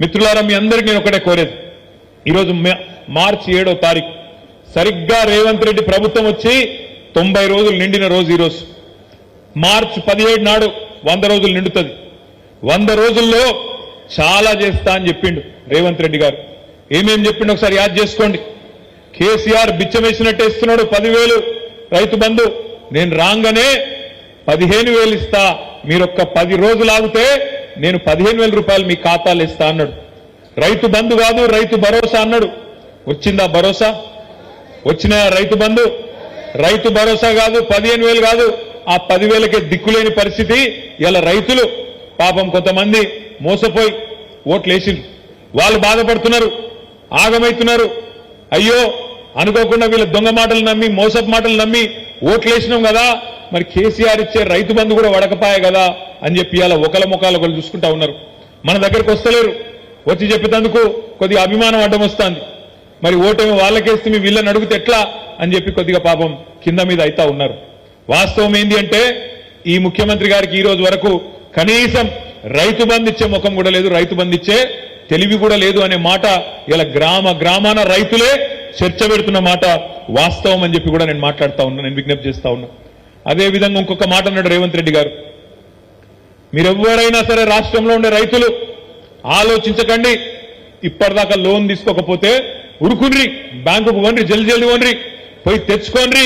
మిత్రులారా మీ అందరికీ నేను ఒకటే కోరేది. ఈరోజు మార్చి ఏడో తారీఖు. సరిగ్గా రేవంత్ రెడ్డి ప్రభుత్వం వచ్చి తొంభై రోజులు నిండిన రోజు ఈరోజు. మార్చి పదిహేడు నాడు వంద రోజులు నిండుతుంది. వంద రోజుల్లో చాలా చేస్తా అని చెప్పిండు రేవంత్ రెడ్డి గారు. ఏమేం చెప్పిండు ఒకసారి యాద్ చేసుకోండి. కేసీఆర్ బిచ్చమేసినట్టు ఇస్తున్నాడు పదివేలు రైతు బంధు. నేను రాగానే పదిహేను వేలు ఇస్తా. మీరొక్క పది రోజులు ఆగితే నేను పదిహేను వేల రూపాయలు మీ ఖాతాలు ఇస్తా అన్నాడు. రైతు బంధు కాదు రైతు భరోసా అన్నాడు. వచ్చిందా భరోసా? వచ్చిన రైతు బంధు? రైతు భరోసా కాదు పదిహేను వేలు కాదు. ఆ పదివేలకే దిక్కులేని పరిస్థితి. ఇలా రైతులు పాపం కొంతమంది మోసపోయి ఓట్లు వేసిండ్రు. వాళ్ళు బాధపడుతున్నారు ఆగమైతున్నారు. అయ్యో అనుకోకుండా వీళ్ళ దొంగ మాటలు నమ్మి మోసపు మాటలు నమ్మి ఓట్లు వేసినాం కదా. మరి కేసీఆర్ ఇచ్చే రైతు బంధు కూడా వడకపాయ కదా అని చెప్పి ఇలా ఒకల ముఖాలు ఒకరు చూసుకుంటా ఉన్నారు. మన దగ్గరకు వస్తలేరు. వచ్చి చెప్పేందుకు కొద్దిగా అభిమానం అడ్డం వస్తుంది. మరి ఓటమి వాళ్ళకేస్తే మీ వీళ్ళని అడిగితే ఎట్లా అని చెప్పి కొద్దిగా పాపం కింద మీద అయితా ఉన్నారు. వాస్తవం ఏంది అంటే ఈ ముఖ్యమంత్రి గారికి ఈ రోజు వరకు కనీసం రైతు బంధు ఇచ్చే ముఖం కూడా లేదు రైతు బంధు ఇచ్చే తెలివి కూడా లేదు అనే మాట ఇలా గ్రామ గ్రామాన రైతులే చర్చ పెడుతున్న మాట వాస్తవం అని చెప్పి కూడా నేను మాట్లాడుతా ఉన్నా నేను విజ్ఞప్తి చేస్తా ఉన్నా. అదే విధంగా ఇంకొక మాట అన్నాడు రేవంత్ రెడ్డి గారు. మీరెవ్వరైనా సరే రాష్ట్రంలో ఉండే రైతులు ఆలోచించకండి. ఇప్పటిదాకా లోన్ తీసుకోకపోతే ఉరుకున్రి బ్యాంకుకు వన్రి జల్ది జల్ది వన్రి పోయి తెచ్చుకోండి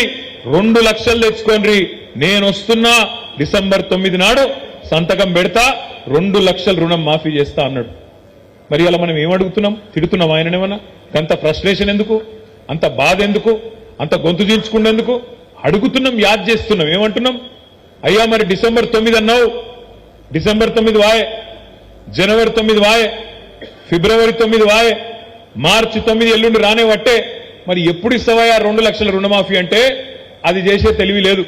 రెండు లక్షలు తెచ్చుకోండి నేను వస్తున్నా డిసెంబర్ తొమ్మిది నాడు సంతకం పెడతా రెండు లక్షల రుణం మాఫీ చేస్తా అన్నాడు. మరి అలా మనం ఏమడుగుతున్నాం తిడుతున్నాం ఆయననేమన్నా? అంత ఫ్రస్ట్రేషన్ ఎందుకు? అంత బాధ ఎందుకు? అంత గొంతు చీల్చుకునేందుకు అడుగుతున్నాం యాద్ చేస్తున్నాం. ఏమంటున్నాం? అయ్యా మరి డిసెంబర్ తొమ్మిది అన్నావు. డిసెంబర్ తొమ్మిది వాయే. జనవరి తొమ్మిది వాయే. ఫిబ్రవరి తొమ్మిది వాయే. మార్చి తొమ్మిది ఎల్లుండి రానే వట్టే. మరి ఎప్పుడు ఇస్తావా రెండు లక్షల రుణమాఫీ అంటే? అది చేసే తెలివి లేదు.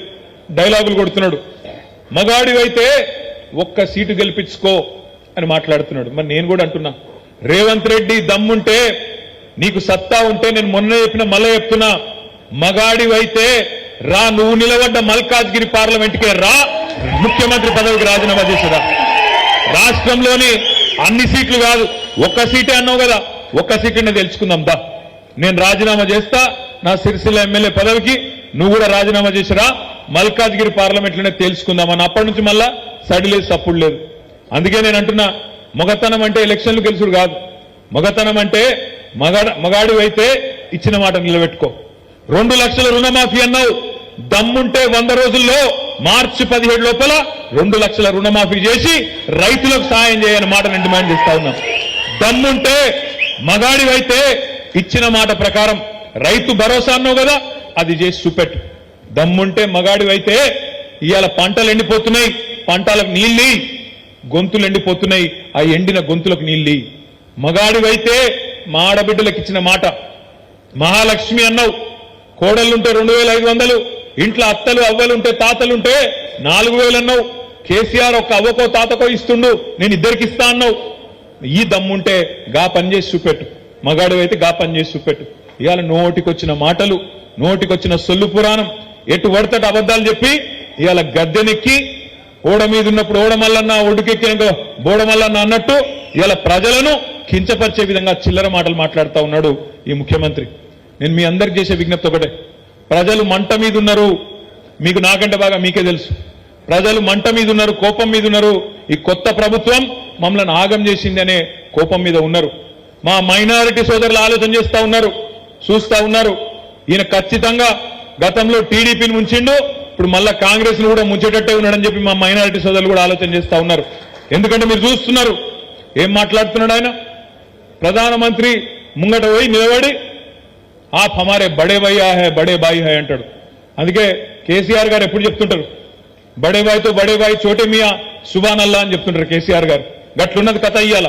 డైలాగులు కొడుతున్నాడు. మగాడివైతే ఒక్క సీటు గెలిపించుకో అని మాట్లాడుతున్నాడు. మరి నేను కూడా అంటున్నా. రేవంత్ రెడ్డి దమ్ముంటే నీకు సత్తా ఉంటే నేను మొన్న చెప్పిన మళ్ళీ చెప్తున్నా. మగాడివైతే రా నువ్వు నిలబడ్డ మల్కాజ్గిరి పార్లమెంట్కే రా. ముఖ్యమంత్రి పదవికి రాజీనామా చేసిరా రాష్ట్రంలోని అన్ని సీట్లు కాదు ఒక్క సీటే అన్నావు కదా ఒక్క సీటునే తెలుసుకుందాం దా. నేను రాజీనామా చేస్తా నా సిరిసిల్ల ఎమ్మెల్యే పదవికి నువ్వు కూడా రాజీనామా చేసిరా. మల్కాజ్గిరి పార్లమెంట్లోనే లోనే అప్పటి నుంచి మళ్ళా సడి లేదు సప్పుడు లేదు. అందుకే నేను అంటున్నా మొగతనం అంటే ఎలక్షన్లు గెలుచుడు కాదు. మగతనం అంటే మగాడ మగాడివైతే అయితే ఇచ్చిన మాట నిలబెట్టుకో. రెండు లక్షల రుణమాఫీ అన్నావు. దమ్ముంటే వంద రోజుల్లో మార్చి పదిహేడు లోపల రెండు లక్షల రుణమాఫీ చేసి రైతులకు సాయం చేయని మాట నేను డిమాండ్ చేస్తా ఉన్నాం. దమ్ముంటే మగాడివైతే ఇచ్చిన మాట ప్రకారం రైతు భరోసా అన్నావు కదా అది చేసి చూపెట్టు. దమ్ముంటే మగాడివైతే ఇవాళ పంటలు ఎండిపోతున్నాయి పంటలకు నీళ్ళి గొంతులు ఎండిపోతున్నాయి ఆ ఎండిన గొంతులకు నీళ్ళి మగాడివైతే మా ఆడబిడ్డలకు ఇచ్చిన మాట మహాలక్ష్మి అన్నావు కోడళ్ళుంటే రెండు వేల ఐదు వందలు ఇంట్లో అత్తలు అవ్వలుంటే తాతలుంటే నాలుగు వేలు అన్నావు. కేసీఆర్ ఒక అవ్వకో తాతకో ఇస్తుండు. నేను ఇద్దరికి ఇస్తా అన్నావు. ఈ దమ్ముంటే గా పని చేసి చూపెట్టు. మగాడు అయితే గా పని చేసి చూపెట్టు. ఇవాళ నోటికొచ్చిన మాటలు నోటికొచ్చిన సొల్లు పురాణం. ఎటు పడతట అబద్ధాలు చెప్పి? ఇవాళ గద్దెనెక్కి ఓడ మీద ఉన్నప్పుడు ఓడమల్లన్న మల్లన్న బోడమల్లన్న అన్నట్టు ఇవాళ ప్రజలను కించపరిచే విధంగా చిల్లర మాటలు మాట్లాడుతా ఉన్నాడు ఈ ముఖ్యమంత్రి. నేను మీ అందరికి చేసే విజ్ఞప్తి ఒకటే. ప్రజలు మంట మీద ఉన్నారు. మీకు నాకంటే బాగా మీకే తెలుసు. ప్రజలు మంట మీద ఉన్నారు కోపం మీద ఉన్నారు. ఈ కొత్త ప్రభుత్వం మమ్మల్ని ఆగం చేసింది అనే కోపం మీద ఉన్నారు. మా మైనారిటీ సోదరులు ఆలోచన చేస్తూ ఉన్నారు చూస్తా ఉన్నారు. ఈయన ఖచ్చితంగా గతంలో టీడీపీని ముంచిండు ఇప్పుడు మళ్ళా కాంగ్రెస్ను కూడా ముంచేటట్టే ఉన్నాడని చెప్పి మా మైనారిటీ సోదరులు కూడా ఆలోచన చేస్తూ ఉన్నారు. ఎందుకంటే మీరు చూస్తున్నారు ఏం మాట్లాడుతున్నాడు ఆయన? ప్రధానమంత్రి ముంగట పోయి నిలబడి ఆప్ హమారే బడే భయ్యా హే బడే బాయి హే అంటాడు అందుకే కేసీఆర్ గారు ఎప్పుడు చెప్తుంటారు బడే బాయ్తో బడే బాయ్ చోటే మియా సుబాన్ అల్లా అని చెప్తుంటారు కేసీఆర్ గారు. గట్లున్నది కథ ఇయ్యాల.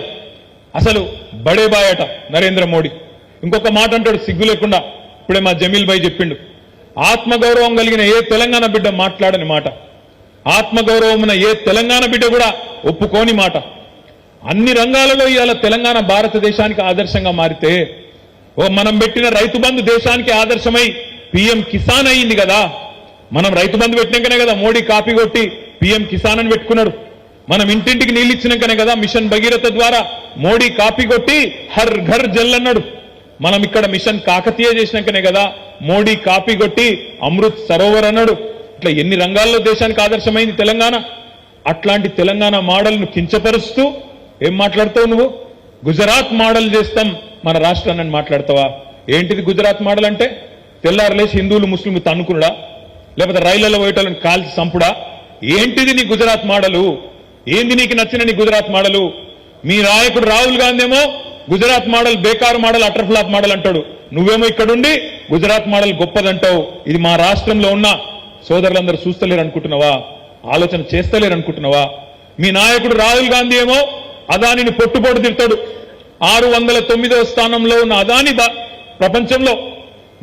అసలు బడే బాయ్ అట నరేంద్ర మోడీ. ఇంకొక మాట అంటాడు సిగ్గు లేకుండా. ఇప్పుడే మా జమీల్ భాయ్ చెప్పిండు ఆత్మగౌరవం కలిగిన ఏ తెలంగాణ బిడ్డ మాట్లాడని మాట. ఆత్మగౌరవం ఉన్న ఏ తెలంగాణ బిడ్డ కూడా ఒప్పుకోని మాట. అన్ని రంగాలలో ఇవాళ తెలంగాణ భారతదేశానికి ఆదర్శంగా మారితే ఓ మనం పెట్టిన రైతు బంధు దేశానికి ఆదర్శమై పిఎం కిసాన్ అయింది కదా. మనం రైతు బంధు పెట్టినాకనే కదా మోడీ కాపీ కొట్టి పిఎం కిసాన్ అని పెట్టుకున్నాడు. మనం ఇంటింటికి నీళ్ళు ఇచ్చినాకనే కదా మిషన్ భగీరథ ద్వారా మోడీ కాపీ కొట్టి హర్ ఘర్ జల్ అన్నాడు. మనం ఇక్కడ మిషన్ కాకతీయ చేసినాకనే కదా మోడీ కాపీ కొట్టి అమృత్ సరోవర్ అన్నాడు. ఇట్లా ఎన్ని రంగాల్లో దేశానికి ఆదర్శమైంది తెలంగాణ? అట్లాంటి తెలంగాణ మోడల్ను కించపరుస్తూ ఏం మాట్లాడతావు నువ్వు? గుజరాత్ మోడల్ చేస్తాం మన రాష్ట్రాన్ని మాట్లాడతావా? ఏంటిది గుజరాత్ మోడల్ అంటే? తెల్లారలేసి హిందువులు ముస్లింలు తన్నుకునుడా? లేకపోతే రైళ్ళలో పోయేటోళ్ళని కాల్చి చంపుడా? ఏంటిది నీ గుజరాత్ మోడలు? ఏంది నీకు నచ్చిన నీ గుజరాత్ మోడలు? మీ నాయకుడు రాహుల్ గాంధీ ఏమో గుజరాత్ మోడల్ బేకార్ మోడల్ అటర్ఫ్లాప్ మోడల్ అంటాడు. నువ్వేమో ఇక్కడుండి గుజరాత్ మోడల్ గొప్పదంటావు. ఇది మా రాష్ట్రంలో ఉన్న సోదరులందరూ చూస్తలేరు అనుకుంటున్నావా ఆలోచన చేస్తలేరు అనుకుంటున్నావా మీ నాయకుడు రాహుల్ గాంధీ ఏమో అదానిని పొట్టుపోటు తిడతాడు. ఆరు వందల తొమ్మిదవ స్థానంలో ఉన్న అదాని ప్రపంచంలో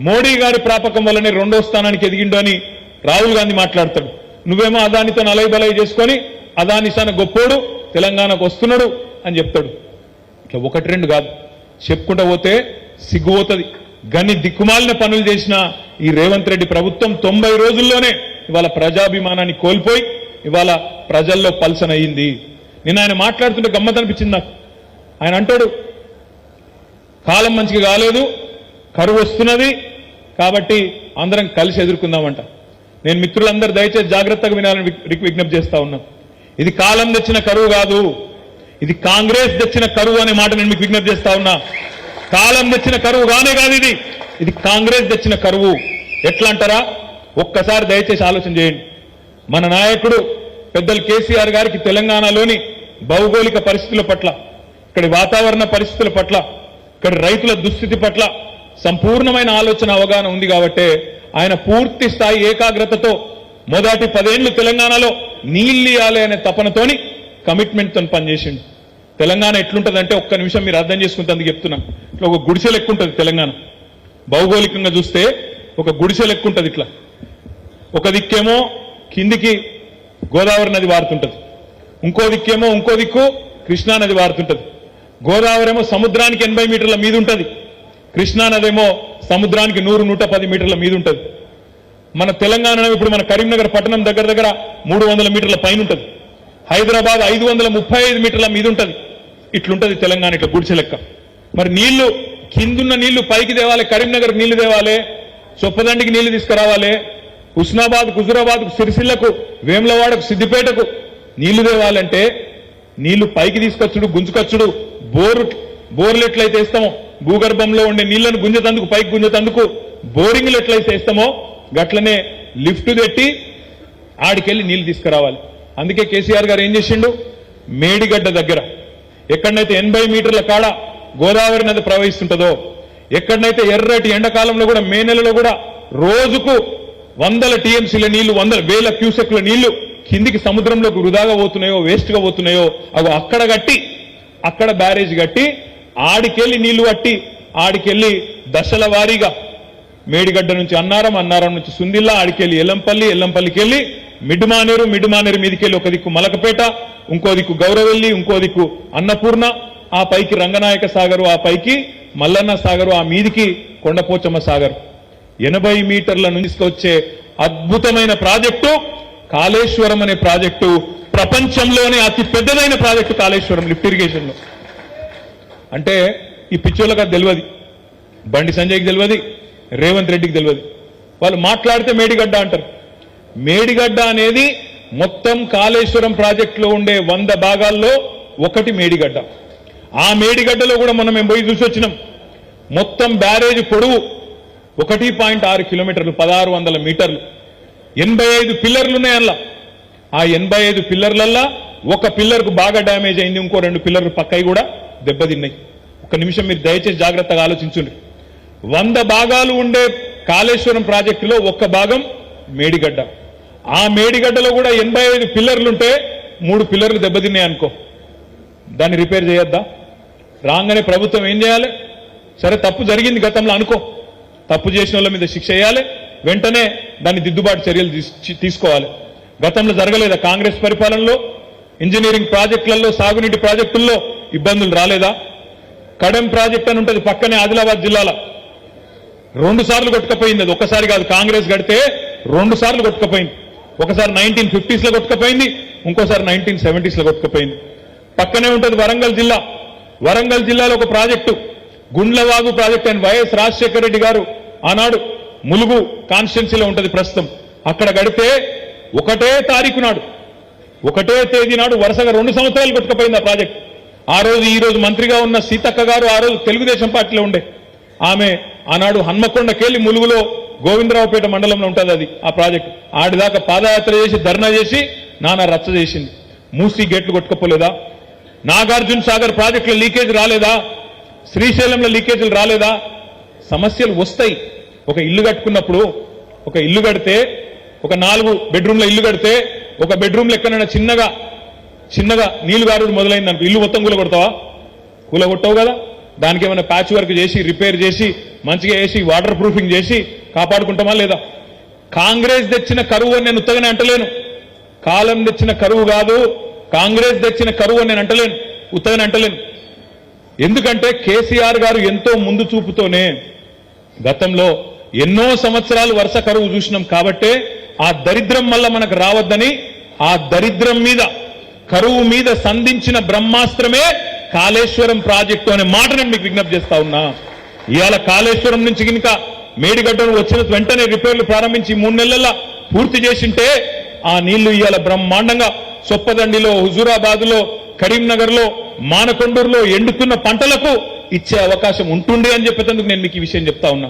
మోడీ గారి ప్రాపకం వల్లనే రెండో స్థానానికి ఎదిగిండు అని రాహుల్ గాంధీ మాట్లాడతాడు. నువ్వేమో అదానితో నలై బలై చేసుకొని అదాని సన గొప్పోడు తెలంగాణకు వస్తున్నాడు అని చెప్తాడు. ఇట్లా ఒకటి రెండు కాదు. చెప్పుకుంటా పోతే సిగ్గుపోతుంది గని దిక్కుమాలిన పనులు చేసిన ఈ రేవంత్ రెడ్డి ప్రభుత్వం తొంభై రోజుల్లోనే ఇవాళ ప్రజాభిమానాన్ని కోల్పోయి ఇవాళ ప్రజల్లో పల్సనయ్యింది. నిన్న నేను ఆయన మాట్లాడుతుంటే గమ్మత్ అనిపించింది నాకు. ఆయన అంటాడు కాలం మంచిగా కాలేదు కరువు వస్తున్నది కాబట్టి అందరం కలిసి ఎదుర్కొందామంట. నేను మిత్రులందరూ దయచేసి జాగ్రత్తగా వినాలని విక్- విజ్ఞప్తి చేస్తా ఉన్నాను ఇది కాలం తెచ్చిన కరువు కాదు ఇది కాంగ్రెస్ తెచ్చిన కరువు అనే మాట నేను మీకు విజ్ఞప్తి చేస్తా ఉన్నా. కాలం తెచ్చిన కరువు కానే కాదు ఇది. ఇది కాంగ్రెస్ తెచ్చిన కరువు. ఎట్లా అంటారా? ఒక్కసారి దయచేసి ఆలోచన చేయండి. మన నాయకుడు పెద్దలు కేసీఆర్ గారికి తెలంగాణలోని భౌగోళిక పరిస్థితుల పట్ల ఇక్కడి వాతావరణ పరిస్థితుల పట్ల ఇక్కడ రైతుల దుస్థితి పట్ల సంపూర్ణమైన ఆలోచన అవగాహన ఉంది కాబట్టే ఆయన పూర్తి స్థాయి ఏకాగ్రతతో మొదటి పదేళ్ళు తెలంగాణలో నీళ్ళియాలి అనే తపనతోని కమిట్మెంట్తో పనిచేసిండు. తెలంగాణ ఎట్లుంటుందంటే ఒక్క నిమిషం మీరు అర్థం చేసుకుంటే చెప్తున్నాను ఇట్లా ఒక గుడిసె లెక్కుంటుంది తెలంగాణ. భౌగోళికంగా చూస్తే ఒక గుడిసె లెక్కుంటుంది ఇట్లా. ఒక దిక్కేమో కిందికి గోదావరి నది వారుతుంటది. ఇంకో దిక్కేమో ఇంకో దిక్కు కృష్ణానది వారుతుంటది. గోదావరి ఏమో సముద్రానికి ఎనభై మీటర్ల మీద ఉంటుంది కృష్ణానది ఏమో సముద్రానికి నూరు నూట పది మీటర్ల మీద ఉంటుంది మన తెలంగాణ ఇప్పుడు మన కరీంనగర్ పట్టణం దగ్గర దగ్గర మూడు వందల మీటర్ల పైన ఉంటుంది హైదరాబాద్ ఐదు వందల ముప్పై ఐదు మీటర్ల మీద ఉంటుంది ఇట్లుంటది తెలంగాణ ఇట్లా గుడిచె లెక్క. మరి నీళ్ళు కిందున్న నీళ్ళు పైకి తేవాలి కరీంనగర్ నీళ్ళు తేవాలి చొప్పదండికి నీళ్ళు తీసుకురావాలి హుస్నాబాద్ హుజురాబాద్ సిరిసిల్లకు వేములవాడకు సిద్దిపేటకు నీళ్ళు తేవాలంటే నీళ్ళు పైకి తీసుకొచ్చుడు గుంజుకొచ్చుడు. బోరు బోర్లు ఎట్లయితే వేస్తామో భూగర్భంలో ఉండే నీళ్ళను గుంజతందుకు పైకి గుంజతందుకు బోరింగ్లు ఎట్లయితే వేస్తామో గట్లనే లిఫ్ట్ పెట్టి ఆడికెళ్ళి నీళ్ళు తీసుకురావాలి. అందుకే కేసీఆర్ గారు ఏం చేసిండు? మేడిగడ్డ దగ్గర ఎక్కడనైతే ఎనభై మీటర్ల కాడ గోదావరి నది ప్రవహిస్తుంటుందో ఎక్కడనైతే ఎర్రటి ఎండాకాలంలో కూడా మే నెలలో కూడా రోజుకు వందల టీఎంసీల నీళ్ళు వందల వేల క్యూసెక్ల నీళ్ళు కిందికి సముద్రంలోకి వృధాగా పోతున్నాయో వేస్ట్గా పోతున్నాయో అవి అక్కడ కట్టి అక్కడ బ్యారేజ్ కట్టి ఆడికెళ్ళి నీళ్ళు కట్టి ఆడికెళ్ళి దశల వారీగా మేడిగడ్డ నుంచి అన్నారం అన్నారం నుంచి సుందిల్లా ఆడికెళ్ళి ఎల్లంపల్లి ఎల్లంపల్లికి వెళ్ళి మిడ్మానేరు మిడ్మానేరు మీదికెళ్ళి ఒక దిక్కు మలకపేట ఇంకో దిక్కు గౌరవెల్లి ఇంకో దిక్కు అన్నపూర్ణ ఆ పైకి రంగనాయక సాగరు ఆ పైకి మల్లన్న సాగరు ఆ మీదికి కొండపోచమ్మ సాగర్. ఎనభై మీటర్ల నుంచి వచ్చే అద్భుతమైన ప్రాజెక్టు కాళేశ్వరం అనే ప్రాజెక్టు ప్రపంచంలోనే అతి పెద్దదైన ప్రాజెక్టు కాళేశ్వరం లిఫ్ట్ ఇరిగేషన్లో అంటే ఈ పిచ్చోళ్ళకి అది తెలియదు బండి సంజయ్కి తెలియదు రేవంత్ రెడ్డికి తెలియదు వాళ్ళు మాట్లాడితే మేడిగడ్డ అంటారు. మేడిగడ్డ అనేది మొత్తం కాళేశ్వరం ప్రాజెక్టులో ఉండే వంద భాగాల్లో ఒకటి మేడిగడ్డ. ఆ మేడిగడ్డలో కూడా మనం మేము పోయి చూసి వచ్చినాం. మొత్తం బ్యారేజ్ పొడవు ఒకటి పాయింట్ ఆరు కిలోమీటర్లు పదహారు వందల మీటర్లు. ఎనభై ఐదు పిల్లర్లు ఉన్నాయి అందులో. ఆ ఎనభై ఐదు పిల్లర్లల్లా ఒక పిల్లర్కు బాగా డ్యామేజ్ అయింది ఇంకో రెండు పిల్లర్లు పక్కయి కూడా దెబ్బతిన్నాయి. ఒక నిమిషం మీరు దయచేసి జాగ్రత్తగా ఆలోచించండి వంద భాగాలు ఉండే కాళేశ్వరం ప్రాజెక్టులో ఒక్క భాగం మేడిగడ్డ. ఆ మేడిగడ్డలో కూడా ఎనభై ఐదు పిల్లర్లుంటే మూడు పిల్లర్లు దెబ్బతిన్నాయి అనుకో. దాన్ని రిపేర్ చేయొద్దా? రాగానే ప్రభుత్వం ఏం చేయాలి? సరే తప్పు జరిగింది గతంలో అనుకో. తప్పు చేసిన వాళ్ళ మీద శిక్ష వేయాలి. వెంటనే దాన్ని దిద్దుబాటు చర్యలు తీసుకోవాలి. గతంలో జరగలేదా కాంగ్రెస్ పరిపాలనలో? ఇంజనీరింగ్ ప్రాజెక్టులలో సాగునీటి ప్రాజెక్టుల్లో ఇబ్బందులు రాలేదా? కడెం ప్రాజెక్ట్ అని ఉంటుంది పక్కనే ఆదిలాబాద్ జిల్లాలో. రెండు సార్లు కొట్టుకపోయింది అది. ఒకసారి కాదు కాంగ్రెస్ గడితే రెండు సార్లు కొట్టుకపోయింది. ఒకసారి నైన్టీన్ ఫిఫ్టీస్లో కొట్టుకపోయింది ఇంకోసారి నైన్టీన్ సెవెంటీస్లో కొట్టుకుపోయింది. పక్కనే ఉంటుంది వరంగల్ జిల్లా. వరంగల్ జిల్లాలో ఒక ప్రాజెక్టు. గుండ్లవాగు ప్రాజెక్ట్ అని వైఎస్ రాజశేఖర రెడ్డి గారు ఆనాడు ములుగు కాన్స్టిట్యున్సీలో ఉంటది ప్రస్తుతం. అక్కడ గడితే ఒకటే తారీఖు నాడు ఒకటే తేదీ నాడు వరుసగా రెండు సంవత్సరాలు కొట్టుకుపోయింది ఆ ప్రాజెక్ట్. ఆ రోజు ఈ రోజు మంత్రిగా ఉన్న సీతక్క గారు ఆ రోజు తెలుగుదేశం పార్టీలో ఉండే. ఆమె ఆనాడు హన్మకొండకెళ్ళి ములుగులో గోవిందరావుపేట మండలంలో ఉంటుంది అది ఆ ప్రాజెక్ట్. ఆడిదాకా పాదయాత్ర చేసి ధర్నా చేసి నానా రచ్చ చేసింది. మూసీ గేట్లు కొట్టుకపోలేదా? నాగార్జున సాగర్ ప్రాజెక్టులో లీకేజ్ రాలేదా? శ్రీశైలంలో లీకేజీలు రాలేదా? సమస్యలు వస్తాయి. ఒక ఇల్లు కట్టుకున్నప్పుడు ఒక ఇల్లు కడితే ఒక నాలుగు బెడ్రూమ్ల ఇల్లు కడితే ఒక బెడ్రూమ్ లెక్కన చిన్నగా చిన్నగా నీళ్ళు గారుడు మొదలైంది అనుకో ఇల్లు మొత్తం కూలగొడతావా? కూలగొట్టవు కదా? దానికి ఏమైనా ప్యాచ్ వర్క్ చేసి రిపేర్ చేసి మంచిగా వేసి వాటర్ ప్రూఫింగ్ చేసి కాపాడుకుంటామా లేదా? కాంగ్రెస్ తెచ్చిన కరువు అని నేను ఉత్తగానే అంటలేను. కాలం తెచ్చిన కరువు కాదు కాంగ్రెస్ తెచ్చిన కరువు అని నేను అంటలేను. ఉత్తగానే అంటలేను. ఎందుకంటే కేసీఆర్ గారు ఎంతో ముందు చూపుతోనే గతంలో ఎన్నో సంవత్సరాలు వరుస కరువు చూసినాం కాబట్టే ఆ దరిద్రం వల్ల మనకు రావద్దని ఆ దరిద్రం మీద కరువు మీద సంధించిన బ్రహ్మాస్త్రమే కాళేశ్వరం ప్రాజెక్టు అనే మాట నేను మీకు విజ్ఞప్తి చేస్తా ఉన్నా. ఇవాళ కాళేశ్వరం నుంచి కనుక మేడిగడ్డను వచ్చిన వెంటనే రిపేర్లు ప్రారంభించి మూడు నెలల పూర్తి చేసింటే ఆ నీళ్ళు ఇవాళ బ్రహ్మాండంగా సొప్పదండిలో హుజూరాబాద్లో కరీంనగర్లో మానకొండూరులో ఎండుతున్న పంటలకు ఇచ్చే అవకాశం ఉంటుండే అని చెప్పేందుకు నేను మీకు ఈ విషయం చెప్తా ఉన్నా.